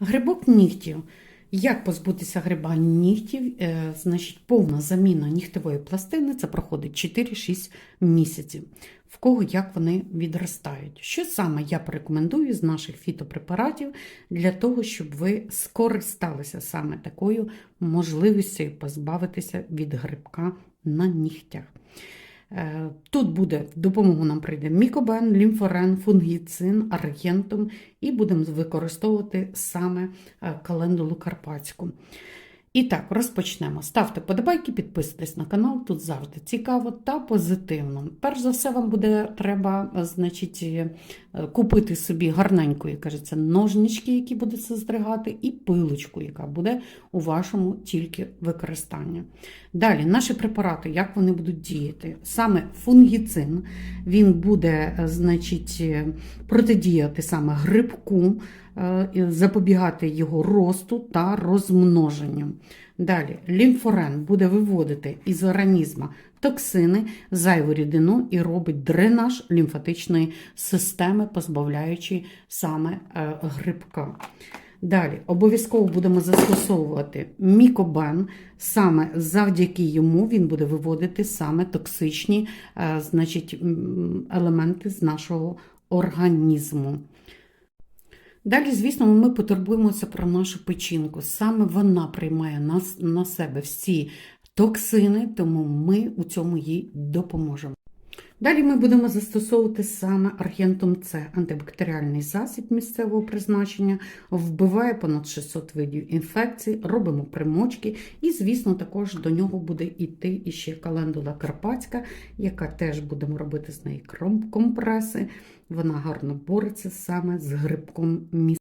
Грибок нігтів. Як позбутися гриба нігтів? Е, значить, повна заміна нігтевої пластини це проходить 4-6 місяців. В кого як вони відростають. Що саме я порекомендую з наших фітопрепаратів для того, щоб ви скористалися саме такою можливістю позбавитися від грибка на нігтях. Е, Тут буде допомогу нам прийде мікобен, лімфорен, фунгіцин, аргентум і будемо використовувати саме е, календулу карпатську. І так, розпочнемо. Ставте подобайки, підписуйтесь на канал, тут завжди цікаво та позитивно. Перш за все, вам буде треба е, значить, е, купити собі гарненької, кажеться, ножнички, які будете заздригати, і пилочку, яка буде у вашому тільки використанні. Далі, наші препарати, як вони будуть діяти? Саме фунгіцин, він буде, е, значить, протидіяти саме грибку, запобігати його росту та розмноженню. Далі, лімфорен буде виводити із організму токсини, зайву рідину і робить дренаж лімфатичної системи, позбавляючи саме е, грибка. Далі обов'язково будемо застосовувати мікобен. Саме завдяки йому він буде виводити саме токсичні е, значить, елементи з нашого організму. Далі, звісно, ми потурбуємося про нашу печінку. Саме вона приймає нас на себе всі токсини, тому ми у цьому їй допоможемо. Далі ми будемо застосовувати саме аргентум С, антибактеріальний засіб місцевого призначення, вбиває понад 600 видів інфекцій, робимо примочки, і, звісно, також до нього буде йти іще календула карпатська, яка теж будемо робити з неї компреси. Вона гарно бореться саме з грибком місцевим.